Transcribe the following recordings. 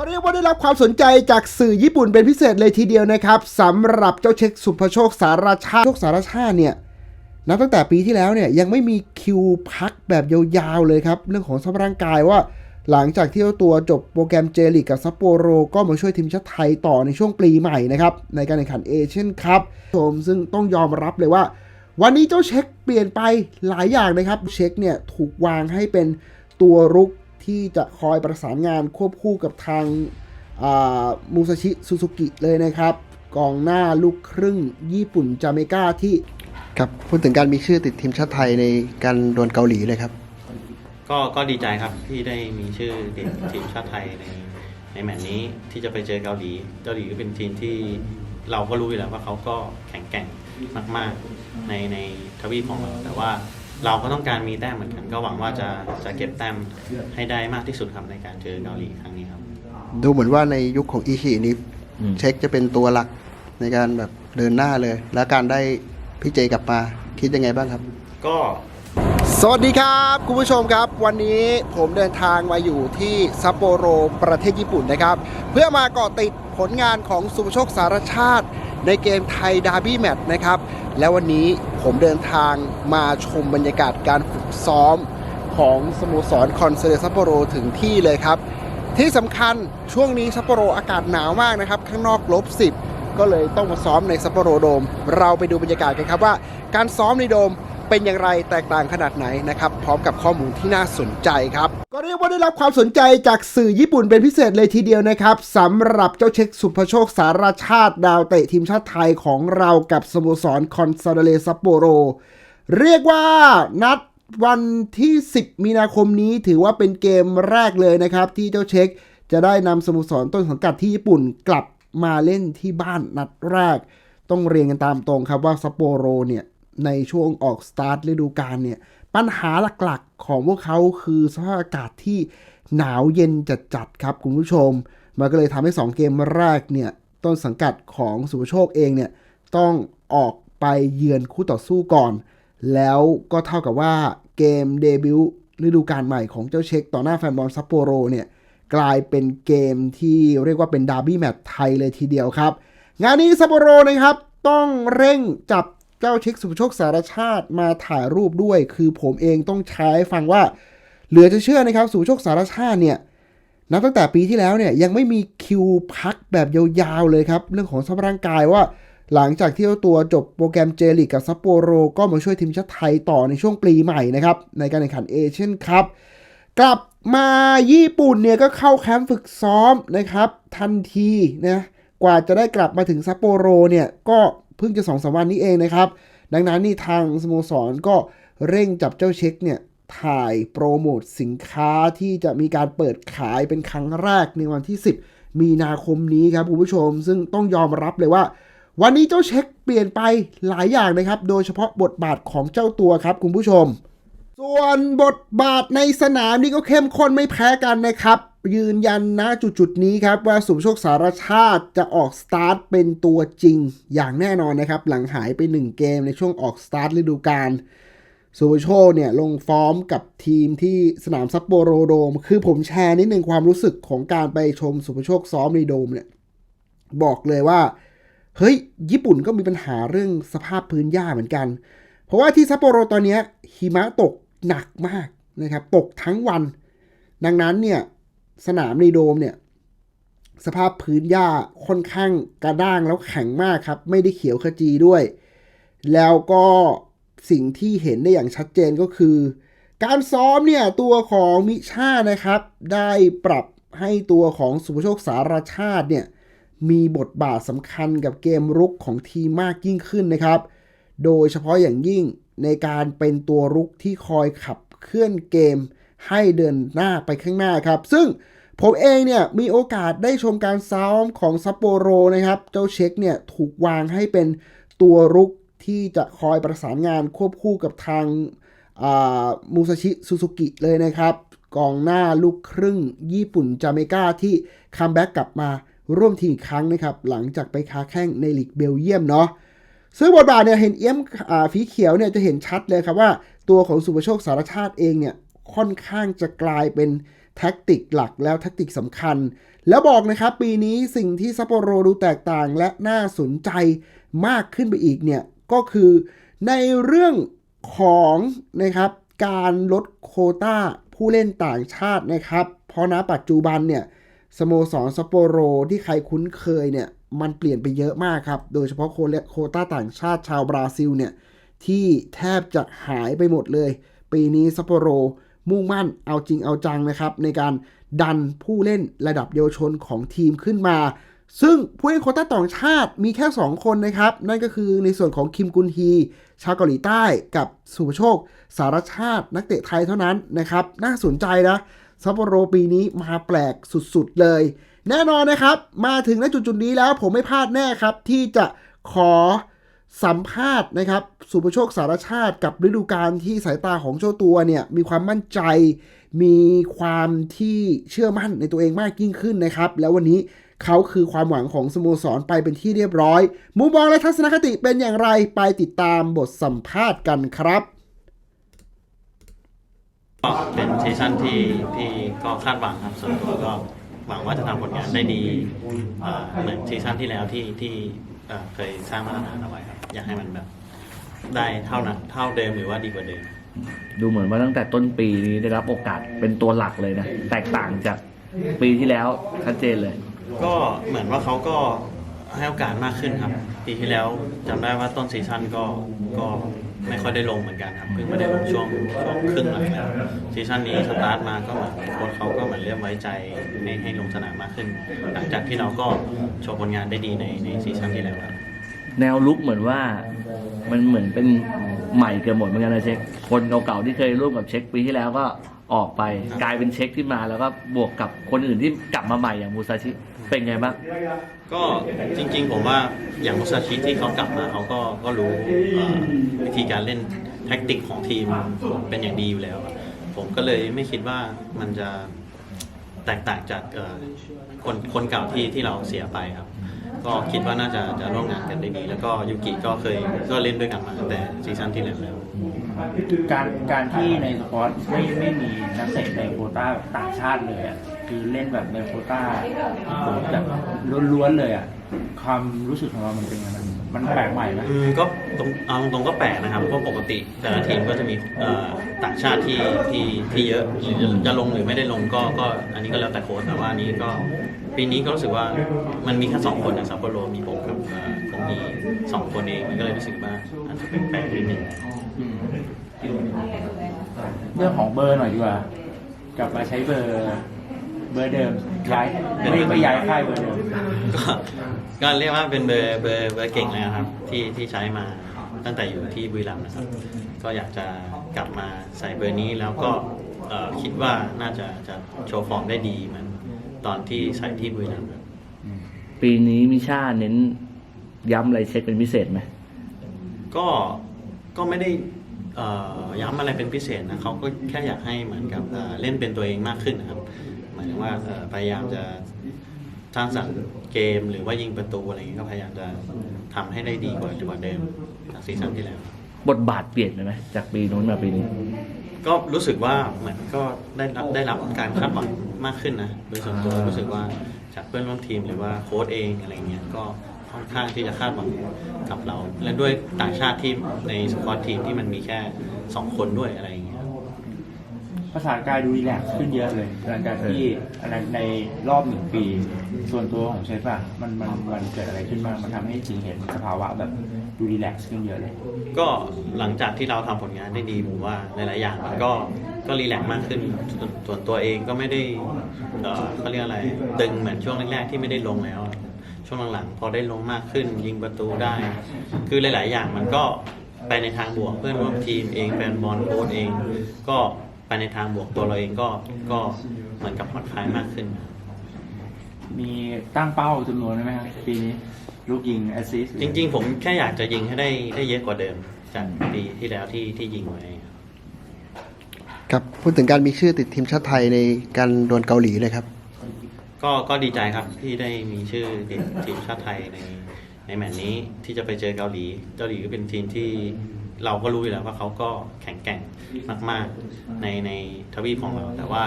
ก็เรียกว่าได้รับความสนใจจากสื่อญี่ปุ่นเป็นพิเศษเลยทีเดียวนะครับสำหรับเจ้าเช็คสุภโชคสารชาติโชคสารชาติเนี่ยนับตั้งแต่ปีที่แล้วเนี่ยยังไม่มีคิวพักแบบยาวๆเลยครับ เรื่องของสภาพร่างกายว่า หลังจากที่เจ้าตัวจบโปรแกรมเจลิกกับซัปโปโร ก็มาช่วยทีมชาติไทยต่อในช่วงปีใหม่นะครับ ในการแข่งขันเอเชียนคัพชมซึ่งต้องยอมรับเลยว่า วันนี้เจ้าเช็คเปลี่ยนไปหลายอย่างนะครับ เช็คเนี่ยถูกวางให้เป็นตัวรุก ที่จะคอยประสานงานควบคู่กับทางมูซาชิซูซูกิเลยนะครับ กองหน้าลูกครึ่งญี่ปุ่นจาเมกาที่ครับพูดถึงการมีชื่อติดทีมชาติไทยในการดวลเกาหลีเลยครับ ก็ก็ดีใจครับที่ได้มีชื่อติดทีมชาติไทยในในแมตช์นี้ที่จะไปเจอเกาหลี เกาหลีก็เป็นทีมที่เราก็รู้อยู่แล้วว่าเขาก็แข็งแกร่งมาก ๆ ในในทวีปของเราแต่ว่า เราก็ต้องการมีแต้มเหมือนกัน ก็หวังว่าจะจะเก็บแต้มให้ได้มากที่สุดครับในการเจอเกาหลีครั้งนี้ครับ ดูเหมือนว่าในยุคของอิชินี้เช็คจะเป็นตัวหลักในการแบบเดินหน้าเลย แล้วการได้พี่เจกลับมาคิดยังไงบ้างครับ ก็ สวัสดีครับคุณผู้ชมครับ วันนี้ผมเดินทางมาอยู่ที่ซัปโปโรประเทศญี่ปุ่นนะครับ เพื่อมาเกาะติดผลงานของสุภโชคสารชาติ ในเกมไทยดาร์บี้แมตช์นะครับ แล้ววันนี้ผมเดินทางมาชมบรรยากาศการฝึกซ้อมของสโมสรคอนเซเลซัปโปโรถึงที่เลยครับ ที่สำคัญช่วงนี้ซัปโปโรอากาศหนาวมากนะครับ ข้างนอกลบ10ก็เลยต้องมาซ้อมในซัปโปโรโดม เราไปดูบรรยากาศกันครับว่า การซ้อมในโดม เป็นอย่างไรแตกต่างขนาดไหนนะครับ พร้อมกับข้อมูลที่น่าสนใจครับ ก็เรียกว่าได้รับความสนใจจากสื่อญี่ปุ่นเป็นพิเศษเลยทีเดียวนะครับสำหรับเจ้าเช็คสุภโชคสารชาติดาวเตะทีมชาติไทยของเรากับสโมสรคอนซาเดเลซัปโปโร เรียกว่านัดวันที่ 10 มีนาคมนี้ถือว่าเป็นเกมแรกเลยนะครับ ที่เจ้าเช็คจะได้นำสโมสรต้นสังกัดที่ญี่ปุ่นกลับมาเล่นที่บ้านนัดแรก ต้องเรียนกันตามตรงครับว่าซัปโปโรเนี่ย ในช่วงออกสตาร์ทฤดูกาลเนี่ย ปัญหาหลักๆของพวกเขาคือสภาพอากาศที่หนาวเย็นจัดๆครับคุณผู้ชม มันก็เลยทำให้ 2 เกมแรกเนี่ย ต้นสังกัดของสุภโชคเองเนี่ย ต้องออกไปเยือนคู่ต่อสู้ก่อน แล้วก็เท่ากับว่าเกมเดบิวต์ฤดูกาลใหม่ของเจ้าเช็คต่อหน้าแฟนบอลซัปโปโรเนี่ย กลายเป็นเกมที่เรียกว่าเป็นดาร์บี้แมตช์ไทยเลยทีเดียวครับ งานนี้ซัปโปโรนะครับ ต้องเร่งจับ เจ้าเช็คสุภโชคสารชาติมาถ่ายรูปด้วย คือผมเองต้องใช้ฟังว่า เหลือจะเชื่อนะครับ สุภโชคสารชาติเนี่ยนับตั้งแต่ปีที่แล้วเนี่ยยังไม่มีคิวพักแบบยาวๆเลยครับ เรื่องของสภาพร่างกายว่า หลังจากที่เจ้าตัวจบโปรแกรมเจลิกกับซัปโปโร ก็มาช่วยทีมชาติไทยต่อในช่วงปีใหม่นะครับ ในการแข่งขันเอเชียนคัพกลับมาญี่ปุ่นเนี่ยก็เข้าแคมป์ฝึกซ้อมนะครับ ทันทีนะกว่าจะได้กลับมาถึงซัปโปโรเนี่ยก็ เพิ่งจะสองสามวันนี้เองนะครับ ดังนั้นนี่ทางสโมสรก็เร่งจับเจ้าเช็คเนี่ยถ่ายโปรโมทสินค้าที่จะมีการเปิดขายเป็นครั้งแรกในวันที่ 10 มีนาคมนี้ครับคุณผู้ชม ซึ่งต้องยอมรับเลยว่า วันนี้เจ้าเช็คเปลี่ยนไปหลายอย่างนะครับ โดยเฉพาะบทบาทของเจ้าตัวครับคุณผู้ชม ส่วนบทบาทในสนามนี่ก็เข้มข้นไม่แพ้กันนะครับ ยืนยันนะจุดๆนี้ครับว่าสุภโชคสารชาติจะออกสตาร์ทเป็นตัวจริงอย่างแน่นอนนะครับ หลังหายไป 1 เกมในช่วงออกสตาร์ทฤดูกาลสุภโชคเนี่ยลงฟอร์มกับทีมที่สนามซัปโปโรโดม คือผมแชร์นิดหนึ่งความรู้สึกของการไปชมสุภโชคซ้อมในโดมเนี่ยบอกเลยว่า เฮ้ย ญี่ปุ่นก็มีปัญหาเรื่องสภาพพื้นหญ้าเหมือนกัน เพราะว่าที่ซัปโปโรตอนเนี้ยหิมะตกหนักมากนะครับตกทั้งวัน ดังนั้นเนี่ย สนามในโดมเนี่ย สภาพพื้นหญ้าค่อนข้างกระด้างแล้วแข็งมากครับ ไม่ได้เขียวขจีด้วย แล้วก็สิ่งที่เห็นได้อย่างชัดเจนก็คือ การซ้อมเนี่ย ตัวของมิชานะครับ ได้ปรับให้ตัวของสุภโชคสารชาติเนี่ย มีบทบาทสำคัญกับเกมรุกของทีมมากยิ่งขึ้นนะครับ โดยเฉพาะอย่างยิ่งในการเป็นตัวรุกที่คอยขับเคลื่อนเกม ให้เดินหน้าไปข้างหน้าครับ ซึ่งผมเองเนี่ยมีโอกาสได้ชมการซ้อมของซัปโปโรนะครับ เจ้าเช็คเนี่ยถูกวางให้เป็นตัวรุกที่จะคอยประสานงานควบคู่กับทางมูซาชิซูซูกิเลยนะครับ กองหน้าลูกครึ่งญี่ปุ่นจาเมกาที่คัมแบ็กกลับมาร่วมทีมอีกครั้งนะครับ หลังจากไปค้าแข่งในลีกเบลเยียมเนาะซึ่งบทบาทเนี่ยเห็นเอี้ยมฝีเขียวเนี่ยจะเห็นชัดเลยครับว่า ตัวของสุภโชคสารชาติเองเนี่ย ค่อนข้างจะกลายเป็นแท็กติกหลักแล้วแท็กติกสำคัญ แล้วบอกนะครับปีนี้สิ่งที่ซัปโปโรดูแตกต่างและน่าสนใจมากขึ้นไปอีกเนี่ย ก็คือในเรื่องของนะครับการลดโคต้าผู้เล่นต่างชาตินะครับ เพราะณปัจจุบันเนี่ยสโมสรซัปโปโรที่ใครคุ้นเคยเนี่ยมันเปลี่ยนไปเยอะมากครับ โดยเฉพาะโคเลโคต้าต่างชาติชาวบราซิลเนี่ยที่แทบจะหายไปหมดเลย ปีนี้ซัปโปโร มุ่งมั่นเอาจริงเอาจังนะครับ ในการดันผู้เล่นระดับเยาวชนของทีมขึ้นมา ซึ่งผู้เล่นโคต้าต่างชาติมีแค่ 2 คนนะครับ นั่นก็คือในส่วนของคิมกุนฮี ชาวเกาหลีใต้กับสุภโชค สารชาตินักเตะไทยเท่านั้นนะครับ น่าสนใจนะซัปโปโรปีนี้มาแปลกสุดๆเลย แน่นอนนะครับ มาถึงณจุดๆนี้แล้วผมไม่พลาดแน่ครับ ที่จะขอ สัมภาษณ์นะครับสุภโชคสารชาติกับฤดูกาลที่สายตาของเจ้าตัวเนี่ยมีความมั่นใจ มีความที่เชื่อมั่นในตัวเองมากยิ่งขึ้นนะครับ แล้ววันนี้เขาคือความหวังของสโมสรไปเป็นที่เรียบร้อย มุมมองและทัศนคติเป็นอย่างไรไปติดตามบทสัมภาษณ์กันครับก็เป็นซีซั่นที่ที่ก็คาดหวังครับส่วนตัวก็หวังว่าจะทำผลงานได้ดีเอ่อเหมือนซีซั่นที่แล้วที่ที่ เอ่อเคยสร้างมาตรฐานเอาไว้ครับ อยากให้มันแบบ ได้เท่านั้นเท่าเดิมหรือว่าดีกว่าเดิม ดูเหมือนว่าตั้งแต่ต้นปีนี้ได้รับโอกาสเป็นตัวหลักเลยนะ แตกต่างจากปีที่แล้วชัดเจนเลย ก็เหมือนว่าเขาก็ให้โอกาสมากขึ้นครับ ปีที่แล้วจำได้ว่าต้นซีซั่นก็ก็ ไม่ค่อยได้ลงเหมือนกันครับเพิ่งมาได้ลงช่วงช่วงครึ่งหลังแล้วซีซั่นนี้สตาร์ทมาก็เหมือนโค้ชเขาก็เหมือนเริ่มไว้ใจให้ให้ลงสนามมากขึ้น หลังจากที่เราก็โชว์ผลงานได้ดีในในซีซั่นที่แล้วครับแนวลุกเหมือนว่ามันเหมือนเป็นใหม่เกือบหมดเหมือนกันนะเช็คคนเก่าๆที่เคยร่วมกับเช็คปีที่แล้วก็ออกไปกลายเป็นเช็คที่มาแล้วก็บวกกับคนอื่นที่กลับมาใหม่อย่างมูซาชิ เป็นไงบ้าง ก็จริงๆ ผมว่าอย่างมุซาชิที่เขากลับมาเขาก็ก็รู้เอ่อวิธีการเล่นแท็กติกของทีมเป็นอย่างดีอยู่แล้ว ผมก็เลยไม่คิดว่ามันจะแตกต่างจากเอ่อคนคนเก่าที่ที่เราเสียไปครับ ก็คิดว่าน่าจะจะร่วมงานกันได้ดี แล้วก็ยูกิก็เคยก็เล่นด้วยกันมาตั้งแต่ซีซั่นที่แล้วแล้วการการที่ในสปอร์ตไม่ไม่มีนักเตะในโควต้าแบบต่างชาติเลยอะ คือเล่นแบบในโควต้าแบบล้วนๆเลยอะความรู้สึกของเรามันเป็นยังไงมันมันแปลกใหม่ไหมอืมก็ตรงเอาตรงๆก็แปลกนะครับเพราะปกติแต่ละทีมก็จะมีเอ่อต่างชาติที่ที่ที่เยอะหรือจะจะลงหรือไม่ได้ลงก็ก็อันนี้ก็แล้วแต่โค้ชแต่ว่าอันนี้ก็ปีนี้ก็รู้สึกว่ามันมีแค่สองคนนะซัปโปโรมีผมกับเอ่อผมมีสองคนเองมันก็เลยรู้สึกว่าอาจจะแปลกๆนิดนึง อืมเรื่องของเบอร์หน่อยดีกว่า กลับมาใช้เบอร์ เบอร์เดิมย้ายไม่ไม่ย้ายค่ายเบอร์เดิมก็ก็เรียกว่าเป็นเบอร์เบอร์เบอร์เก่งเลยนะครับ ที่ที่ใช้มาตั้งแต่อยู่ที่บุรีรัมย์นะครับ ก็อยากจะกลับมาใส่เบอร์นี้แล้วก็เอ่อคิดว่าน่าจะจะโชว์ฟอร์มได้ดีเหมือนตอนที่ใส่ที่บุรีรัมย์ครับ ปีนี้มิชาเน้นย้ำอะไรเช็คเป็นพิเศษไหม ก็ก็ไม่ได้เอ่อย้ำอะไรเป็นพิเศษนะเขาก็แค่อยากให้เหมือนกับเอ่อเล่นเป็นตัวเองมากขึ้นนะครับห มายถึงว่าเอ่อพยายามจะสร้างสรรค์เกมหรือว่ายิงประตูอะไรอย่างเงี้ยก็พยายามจะทำให้ได้ดีกว่ากว่าเดิมจากซีซั่นที่แล้ว บทบาทเปลี่ยนไปไหมจากปีนู้นมาปีนี้ ก็รู้สึกว่าเหมือนก็ได้รับได้รับการคาดหวังมากขึ้นนะโดยส่วนตัวรู้สึกว่าจากเพื่อนร่วมทีมหรือว่าโค้ชเองอะไรเงี้ยก็ค่อนข้างที่จะคาดหวังกับเรา และด้วยต่างชาติที่ในสควอตทีมที่มันมีแค่สองคนด้วยอะไรอย่างเงี้ย ภาษากายดูรีแลกซ์ขึ้นเยอะเลยหลังจากที่อันนั้นในรอบหนึ่งปี ส่วนตัวของเชฟอะมันมันมันเกิดอะไรขึ้นบ้างมันทำให้จริงเห็นสภาวะแบบดูรีแลกซ์ขึ้นเยอะเลย ก็หลังจากที่เราทำผลงานได้ดีผมว่าหลายๆอย่างมันก็ก็รีแลกซ์มากขึ้นส่วนส่วนตัวเองก็ไม่ได้เอ่อเขาเรียกอะไรตึงเหมือนช่วงแรกๆที่ไม่ได้ลงแล้ว ช่วงหลังๆพอได้ลงมากขึ้น ยิงประตูได้ คือหลาย ๆ อย่างมันก็ไปในทางบวกเพื่อนร่วมทีมเองแฟนบอลโค้ชเอง ก็ ไปในทางบวกตัวเราเองก็ก็เหมือนกับผ่อนคลายมากขึ้น มีตั้งเป้าจำนวนไหมครับปีนี้ลูกยิงแอสซิสจริง ๆ ผมแค่อยากจะยิงให้ได้ได้เยอะกว่าเดิมจากปีที่แล้วที่ที่ยิงไว้ครับพูดถึงการมีชื่อติดทีมชาติไทยในการดวลเกาหลีเลยครับ ก็ก็ดีใจครับที่ได้มีชื่อติดทีมชาติไทยในในแมตช์นี้ที่จะไปเจอเกาหลี เกาหลีก็เป็นทีมที่ เราก็รู้อยู่แล้วว่าเขาก็แข็งแกร่งมาก ๆ ในในทวีปของเรา แต่ว่า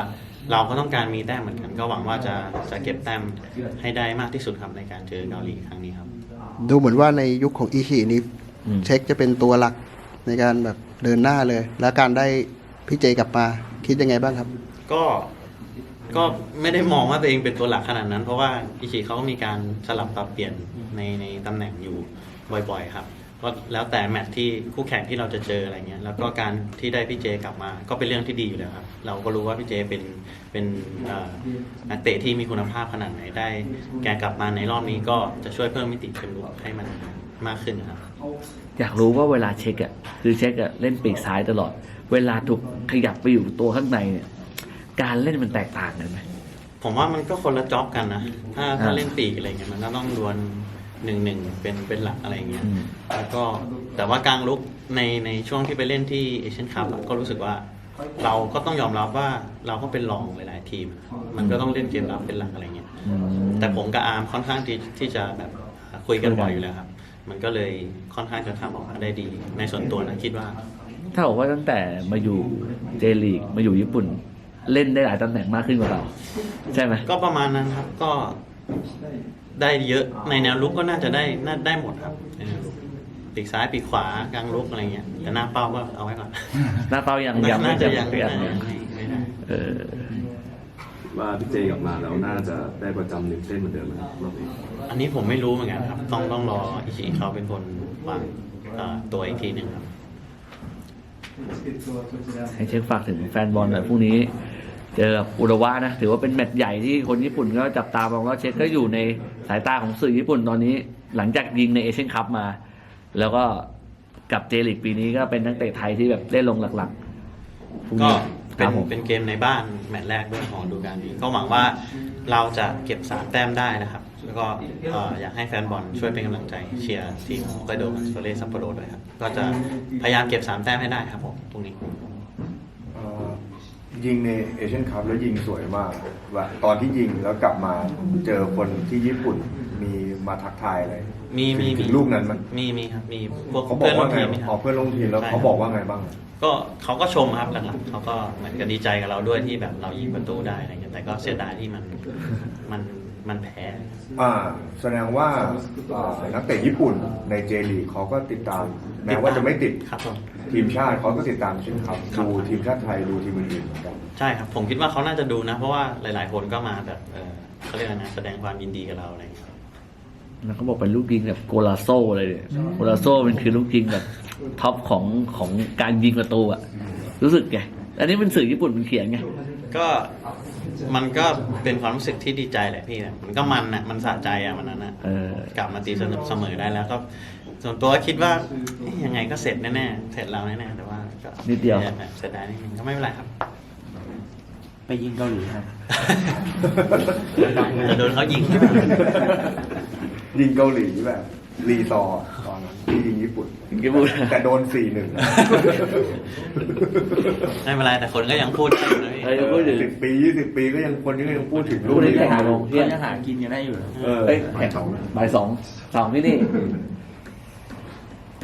เราก็ต้องการมีแต้มเหมือนกัน ก็หวังว่าจะจะเก็บแต้มให้ได้มากที่สุดครับในการเจอเกาหลีครั้งนี้ครับ ดูเหมือนว่าในยุคของอิชินี้อืมเช็คจะเป็นตัวหลักในการแบบเดินหน้าเลย แล้วการได้พี่เจกลับมาคิดยังไงบ้างครับ ก็ก็ไม่ได้มองว่าตัวเองเป็นตัวหลักขนาดนั้น เพราะว่าอิชิเขาก็มีการสลับปรับเปลี่ยนในในตำแหน่งอยู่บ่อยๆ ครับ ก็แล้วแต่แมตช์ที่คู่แข่งที่เราจะเจออะไรเงี้ยแล้วก็การที่ได้พี่เจกลับมา ก็เป็นเรื่องที่ดีอยู่แล้วครับเราก็รู้ว่าพี่เจเป็นเป็นเอ่อนักเตะที่มีคุณภาพขนาดไหนได้ แกกลับมาในรอบนี้ก็จะช่วยเพิ่มมิติเชิงลุกให้มันมากขึ้นครับ อยากรู้ว่าเวลาเช็คอะคือเช็คอะเล่นปีกซ้ายตลอด เวลาถูกขยับไปอยู่ตัวข้างในเนี่ยการเล่นมันแตกต่างกันไหม ผมว่ามันก็คนละจ็อบกันนะ ถ้าถ้าอ่า เล่นปีกอะไรเงี้ยมันก็ต้องดวล หนึ่งหนึ่งเป็นเป็นหลักอะไรเงี้ย อืม แล้วก็แต่ว่ากลางลุกในในช่วงที่ไปเล่นที่เอเชียนคัพก็รู้สึกว่า เราก็ต้องยอมรับว่าเราก็เป็นรองหลายๆทีม มันก็ต้องเล่นเกมรับเป็นหลักอะไรเงี้ย อืม แต่ผมกับอาร์มค่อนข้างที่ที่จะแบบคุยกันบ่อยอยู่แล้วครับ มันก็เลยค่อนข้างจะทำออกมาได้ดี ในส่วนตัวนะคิดว่า ถ้าบอกว่าตั้งแต่มาอยู่เจลีกมาอยู่ญี่ปุ่น เล่นได้หลายตำแหน่งมากขึ้นกว่าเรา ใช่ไหมก็ประมาณนั้นครับก็ ได้เยอะในแนวลุกก็น่าจะได้น่าได้หมดครับในแนวลุกปีกซ้ายปีกขวากลางลุกอะไรเงี้ยแต่หน้าเป้าก็เอาไว้ก่อนหน้าเป้ายังยังไม่น่าจะเต็มยังเปี่ยมน่าจะยังไม่ไม่ได้เออว่าพี่เจกลับมาแล้วน่าจะได้ประจำหนึ่งเส้นเหมือนเดิมไหมครับรอบนี้อันนี้ผมไม่รู้เหมือนกันครับ ต้องต้องรออิชิเขาเป็นคนวางเอ่อตัวอีกทีหนึ่งครับ ให้เช็คฝากถึงแฟนบอลหน่อยพรุ่งนี้ เจอกับอุระวะนะถือว่าเป็นแมตช์ใหญ่ที่คนญี่ปุ่นก็จับตามองแล้วเช็คก็อยู่ในสายตาของสื่อญี่ปุ่นตอนนี้ หลังจากยิงในเอเชียนคัพมา แล้วก็กับเจลิกปีนี้ก็เป็นนักเตะไทยที่แบบเล่นลงหลักๆพรุ่งก็นี้คเป็รันบผมเป็นเกมในบ้านแมตช์แรกด้วยของฤดูกาลนี้ก็หวังว่าเราจะเก็บสามแต้มได้นะครับ แล้วก็เอ่ออยากให้แฟนบอลช่วยเป็นกำลังใจเชียร์ทีมฮอกไกโดกับโซเลซัปโปโรด้วยครับก็จะพยายามเก็บสามแต้มให้ได้ครับผมตรงนี้เอ่อ ยิงในเอเชียนคัพแล้วยิงสวยมากว่าตอนที่ยิงแล้วกลับมาเจอคนที่ญี่ปุ่นมีมาทักทายอะไรมีมีถึมีงลูกนั้นมันมีมีครับมีพวกเขาบอเพื่อกนร่ว่าวมไงทีมคอ๋อรับเพื่อนลงทีมแล้วใช่ เขาบอกว่าไงบ้าง ก็เขาก็ชมครับหลักๆเขาก็เหมือนกับดีใจกับเราด้วยที่แบบเรายิงประตูได้อะไรเงี้ยแต่ก็เสียดายที่มันมัน มันแพ้ อ่าแสดงว่าอ่านักเตะญี่ปุ่นในเจลีกเขาก็ติดตามแม้ว่าจะไม่ติดครับผมทีมชาติเขาก็ติดตามเช่นครับครับดูทีมชาติไทยดูทีมอื่นๆเหมือนกัน ใช่ครับ ผมคิดว่าเขาน่าจะดูนะ เพราะว่าหลาย ๆ คนก็มาแบบเออเขาเรียกอะไรนะแสดงความยินดีกับเราอะไรเงี้ยแล้วเขาบอกเป็นลูกยิงแบบโกลาโซเลยเนี่ยโกลาโซมันคือลูกยิงแบบท็อปของของการยิงประตูอะรู้สึกไงอันนี้เป็นสื่อญี่ปุ่นมันเขียนไงก็ มันก็เป็นความรู้สึกที่ดีใจแหละพี่นะมันก็มันนะมันสะใจอะวันนั้นนะเออกลับมาตีเสมอเสมอได้แล้วก็ ส่วนตัวคิดว่าเอ๊ะยังไงก็เสร็จแน่ๆเสร็จเราแน่ๆแต่ว่าก็นิดเดียว เสียดายนิดนึงก็ไม่เป็นไรครับ ไปยิงเกาหลีครับ จะโดนเขายิง ยิงเกาหลีแบบ รีซอร์ตอนนั้นที่ยิงญี่ปุ่นยิงญี่ปุ่น แต่โดนสี่หนึ่งไม่เป็นไรแต่คนก็ยังพูดอยู่นะพี่เออพูดถึงสิบปียี่สิบปีก็ยังคนก็ยังพูดถึงลูกนี้แข่งอยู่ลงเที่ยงก็ยังหากินกันได้อยู่เออเอ้ยแข่งบ่ายสองสองที่นี่